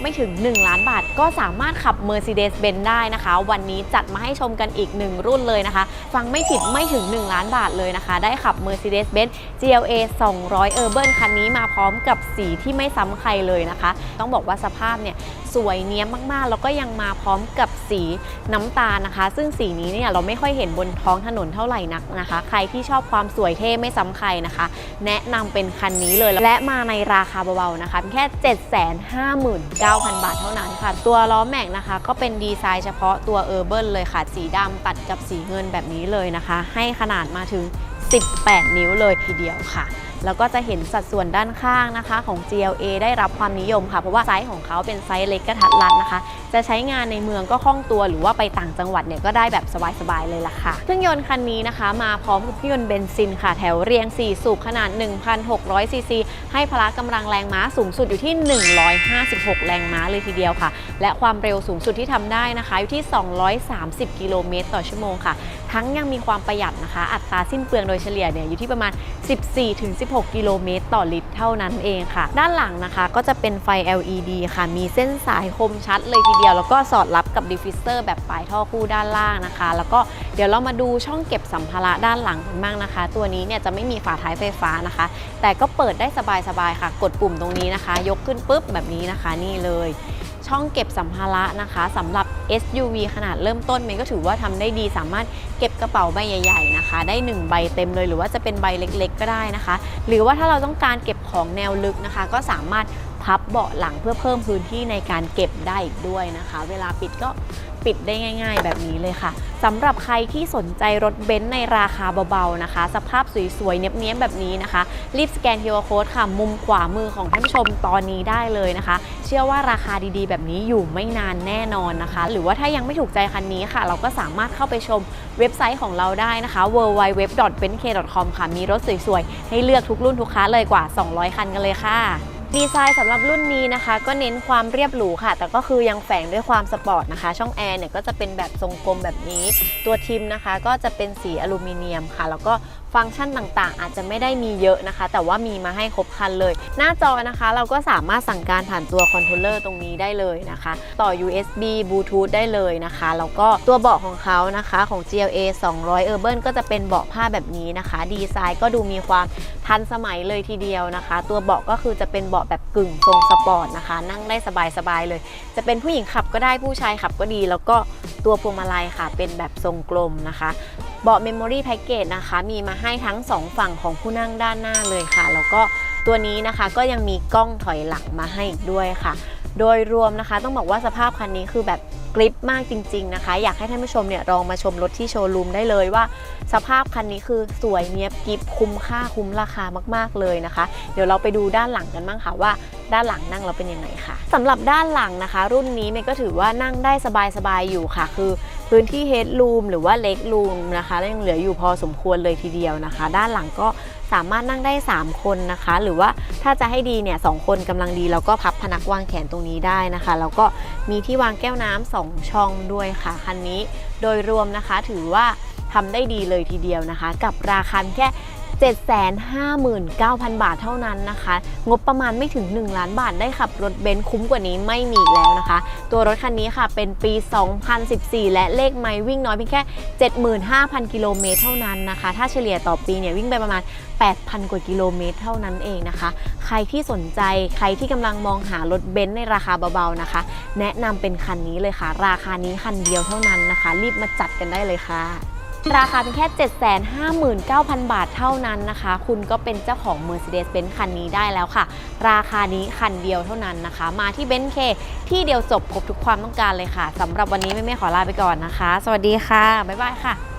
ไม่ถึง 1 ล้านบาท ก็สามารถขับ Mercedes-Benz ได้นะคะ วันนี้จัดมาให้ชมกันอีก 1 รุ่นเลยนะคะ ฟังไม่ผิดไม่ถึง 1 ล้านบาทเลยนะคะ ได้ขับ Mercedes-Benz GLA 200 Urban คันนี้มาพร้อมกับสีที่ไม่ซ้ำใครเลยนะคะ ต้องบอกว่าสภาพเนี่ยสวยเนี้ยมากๆ แล้วก็ยังมาพร้อมกับสีน้ำตาลนะคะ ซึ่งสีนี้เนี่ยเราไม่ค่อยเห็นบนท้องถนนเท่าไหร่นักนะคะ ใครที่ชอบความสวยเท่ไม่ซ้ำใครนะคะ แนะนำเป็นคันนี้เลยและมาในราคาเบาๆนะคะเพียงแค่ 759,000 บาทเท่านั้นค่ะ ตัวล้อแม็กนะคะ ก็เป็นดีไซน์เฉพาะตัวเออร์เบิเลยค่ะ สีดำตัดกับสีเงินแบบนี้เลยนะคะ ให้ขนาดมาถึง 18 นิ้วเลยทีเดียวค่ะ แล้วก็จะเห็นสัดส่วนด้านข้างนะคะของ GLA ได้รับความนิยมค่ะ เพราะว่าไซส์ของเขาเป็นไซส์เล็กกระทัดรัดนะคะ จะใช้งานในเมืองก็คล่องตัวหรือว่าไปต่างจังหวัดเนี่ยก็ได้แบบสบายๆเลยล่ะค่ะ เครื่องยนต์คันนี้นะคะ มาพร้อมกับเครื่องยนต์เบนซินค่ะ แถวเรียง 4 สูบขนาด 1,600 ซีซี ให้พละกำลังแรงม้าสูงสุดอยู่ที่ 156 แรงม้าเลยทีเดียวค่ะ และความเร็วสูงสุดที่ทำได้นะคะอยู่ที่ 230 กิโลเมตรต่อชั่วโมงค่ะทั้งยังมีความประหยัดนะคะ อัตราสิ้นเปลืองโดยเฉลี่ยเนี่ยอยู่ที่ประมาณ 14-16 กิโลเมตร ต่อลิตรเท่านั้นเองค่ะ ด้านหลังนะคะก็จะเป็นไฟ LED ค่ะ มีเส้นสายคมชัดเลยทีเดียว แล้วก็สอดรับกับดิฟฟิเซอร์แบบปลายท่อคู่ด้านล่างนะคะ แล้วก็เดี๋ยวเรามาดูช่องเก็บสัมภาระด้านหลังกันบ้างนะคะ ตัวนี้เนี่ยจะไม่มีฝาท้ายไฟฟ้านะคะ แต่ก็เปิดได้สบายๆค่ะ กดปุ่มตรงนี้นะคะ ยกขึ้นปุ๊บแบบนี้นะคะนี่เลย ช่องเก็บสัมภาระนะคะสำหรับ SUV ขนาดเริ่มต้นเมย์ก็ถือว่าทำได้ดี สามารถเก็บกระเป๋าใบใหญ่ ๆนะคะ ได้ 1 ใบเต็มเลย หรือว่าจะเป็นใบเล็ก ๆ ก็ได้นะคะ หรือว่าถ้าเราต้องการเก็บของแนวลึกนะคะ ก็สามารถ พับเบาะหลังเพื่อเพิ่มพื้นที่ในการเก็บได้อีกด้วยนะคะ เวลาปิดก็ปิดได้ง่าย ๆ แบบนี้เลยค่ะสำหรับใครที่สนใจรถเบนซ์ในราคาเบาๆนะคะ สภาพสวยๆเนี้ยบๆแบบนี้นะคะ รีบสแกน QR Code ค่ะ มุมขวามือของท่านผู้ชมตอนนี้ได้เลยนะคะ เชื่อว่าราคาดีๆ แบบนี้อยู่ไม่นานแน่นอนนะคะ หรือว่าถ้ายังไม่ถูกใจคันนี้ค่ะ เราก็สามารถเข้าไปชมเว็บไซต์ของเราได้นะคะ www.benk.com ค่ะมีรถสวยๆให้เลือกทุกรุ่นทุกค้าเลยกว่า 200 คันกันเลยค่ะ ดีไซน์สำหรับรุ่นนี้นะคะ ก็เน้นความเรียบหรูค่ะ แต่ก็คือยังแฝงด้วยความสปอร์ตนะคะ ช่องแอร์เนี่ยก็จะเป็นแบบทรงกลมแบบนี้ ตัวทิมนะคะ ก็จะเป็นสีอลูมิเนียมค่ะ แล้วก็ฟังก์ชันต่างๆ อาจจะไม่ได้มีเยอะนะคะ แต่ว่ามีมาให้ครบครันเลย หน้าจอนะคะ เราก็สามารถสั่งการผ่านตัวคอนโทรลเลอร์ตรงนี้ได้เลยนะคะ ต่อ USB Bluetooth ได้เลยนะคะ แล้วก็ตัวเบาะของเขานะคะของ GLA 200 Urban ก็จะเป็นเบาะผ้าแบบนี้นะคะ ดีไซน์ก็ดูมีความ ทันสมัยเลยทีเดียวนะคะ ตัวเบาะก็คือจะเป็นเบาะแบบกึ่งทรงสปอร์ตนะคะ นั่งได้สบายๆเลย จะเป็นผู้หญิงขับก็ได้ผู้ชายขับก็ดี แล้วก็ตัวพวงมาลัยค่ะ เป็นแบบทรงกลมนะคะเบาะ Memory Package นะคะ มีมาให้ทั้ง 2 ฝั่งของผู้นั่งด้านหน้าเลยค่ะ แล้วก็ตัวนี้นะคะก็ยังมีกล้องถอยหลังมาให้อีกด้วยค่ะ โดยรวมนะคะ ต้องบอกว่าสภาพคันนี้คือแบบ กริปมากจริง ๆ นะคะ อยากให้ท่านผู้ชมเนี่ยลองมาชมรถที่โชว์รูมได้เลยว่า สภาพคันนี้คือสวยเนียบกริปคุ้มค่าคุ้มราคามากๆเลยนะคะ เดี๋ยวเราไปดูด้านหลังกันบ้างค่ะว่าด้านหลังนั่งเราเป็นยังไงค่ะสำหรับด้านหลังนะคะ รุ่นนี้เมย์ก็ถือว่านั่งได้สบายๆอยู่ค่ะ คือ พื้นที่เฮดรูมหรือว่าเล็กรูมนะคะยังเหลืออยู่พอสมควรเลยทีเดียวนะคะ ด้านหลังก็สามารถนั่งได้ 3 คนนะคะ หรือว่าถ้าจะให้ดีเนี่ยสองคนกำลังดีแล้วก็พับพนักวางแขนตรงนี้ได้นะคะ แล้วก็มีที่วางแก้วน้ำสองช่องด้วยค่ะคันนี้โดยรวมนะคะถือว่าทำได้ดีเลยทีเดียวนะคะ กับราคาแค่ 759,000 บาทเท่านั้นนะคะ งบประมาณไม่ถึง 1 ล้านบาทได้ขับรถเบนซ์คุ้มกว่านี้ไม่มีแล้วนะคะ ตัวรถคันนี้ค่ะเป็นปี 2014 และเลขไมล์วิ่งน้อยเพียงแค่ 75,000 กิโลเมตรเท่านั้นนะคะ ถ้าเฉลี่ยต่อปีเนี่ยวิ่งไปประมาณ 8,000 กว่ากิโลเมตรเท่านั้นเองนะคะ ใครที่สนใจใครที่กำลังมองหารถเบนซ์ในราคาเบาๆนะคะ แนะนำเป็นคันนี้เลยค่ะ ราคานี้คันเดียวเท่านั้นนะคะ รีบมาจัดกันได้เลยค่ะ ราคาเป็นแค่ 759,000 บาทเท่านั้นนะคะ คุณก็เป็นเจ้าของ Mercedes-Benz คันนี้ได้แล้วค่ะ ราคานี้คันเดียวเท่านั้นนะคะ มาที่เบนซ์เคที่เดียวจบครบทุกความต้องการเลยค่ะสำหรับวันนี้แม่ๆขอลาไปก่อนนะคะ สวัสดีค่ะ บ๊ายบายค่ะ